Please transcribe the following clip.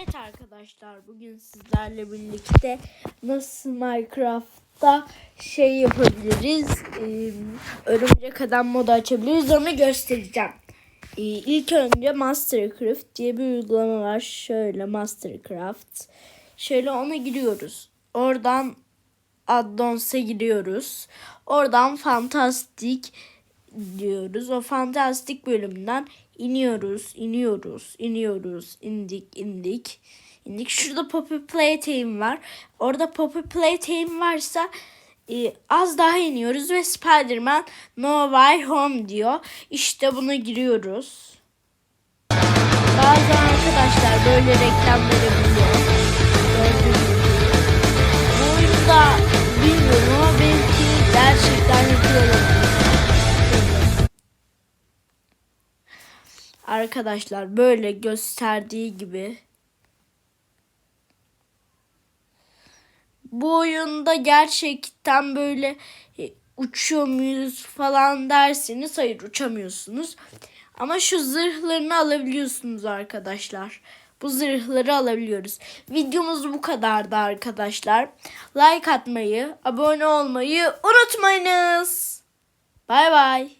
Evet arkadaşlar bugün sizlerle birlikte nasıl Minecraft'ta şey yapabiliriz, e, örümcek adam modu açabiliriz onu göstereceğim. E, ilk önce Mastercraft diye bir uygulama var. Şöyle Mastercraft. Şöyle ona giriyoruz. Oradan Addons'a giriyoruz. Oradan Fantastik diyoruz. O fantastik bölümden iniyoruz, iniyoruz, iniyoruz, indik, indik, indik. Şurada Poppy Playtime var. Orada Poppy Playtime varsa e, az daha iniyoruz ve Spider-Man No Way Home diyor. İşte buna giriyoruz. Bazen arkadaşlar böyle reklam Arkadaşlar böyle gösterdiği gibi bu oyunda gerçekten böyle e, uçuyor muyuz falan derseniz hayır uçamıyorsunuz. Ama şu zırhlarını alabiliyorsunuz arkadaşlar. Bu zırhları alabiliyoruz. Videomuz bu kadardı arkadaşlar. Like atmayı, abone olmayı unutmayınız. Bay bay.